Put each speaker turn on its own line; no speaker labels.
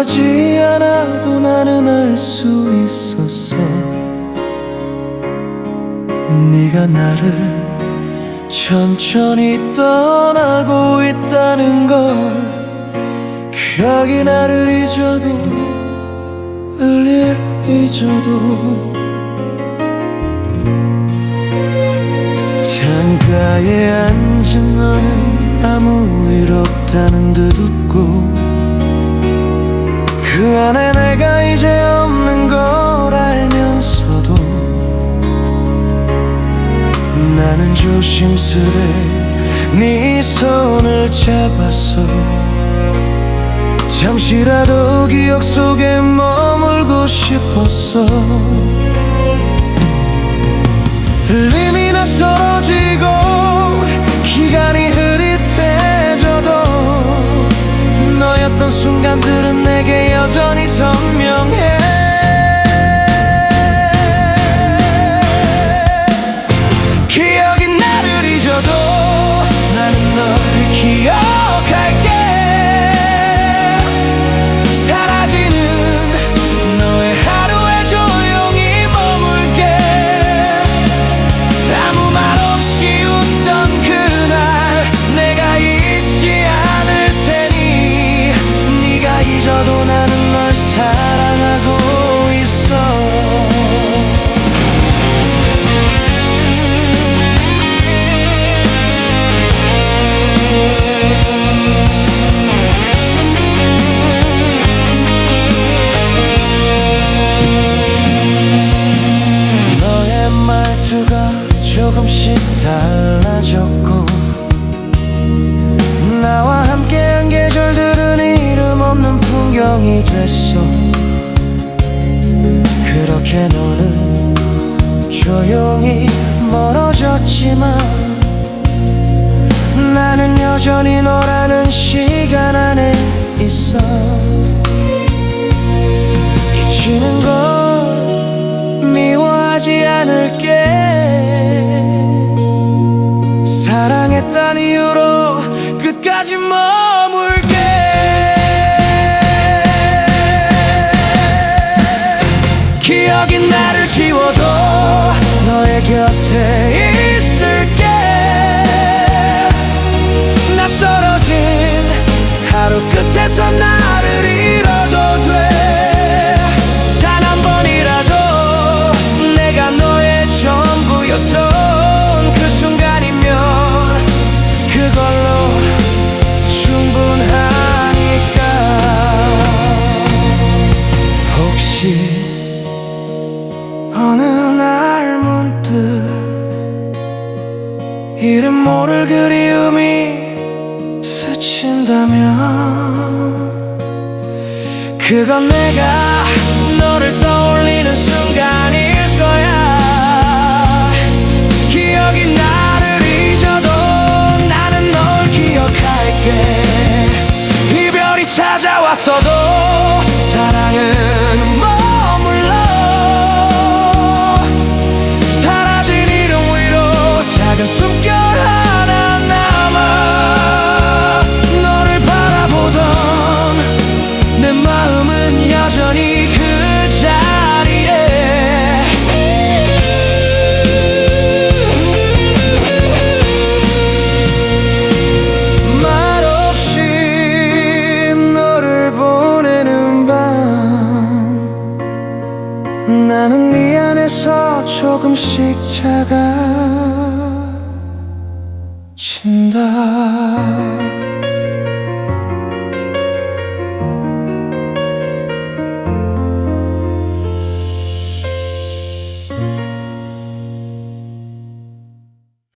말하지 않아도 나는 알 수 있었어. 네가 나를 천천히 떠나고 있다는 걸 기억이 나를 잊어도 을일 잊어도 창가에 앉은 너는 아무 일 없다는 듯 웃고 그 안에 내가 이제 없는 걸 알면서도 나는 조심스레 네 손을 잡았어. 잠시라도 기억 속에 머물고 싶었어. 흘림이 낯설어지고 순간들은 내게 여전히 선명해 너는 조용히 멀어졌지만 나는 여전히 너라는 시간 안에 있어. 잊히는 걸 미워하지 않을게 기억이 나를 지워도 너의 곁에 있을게. 낯설 모를 그리움이 스친다면 그건 내가 조금씩 작아진다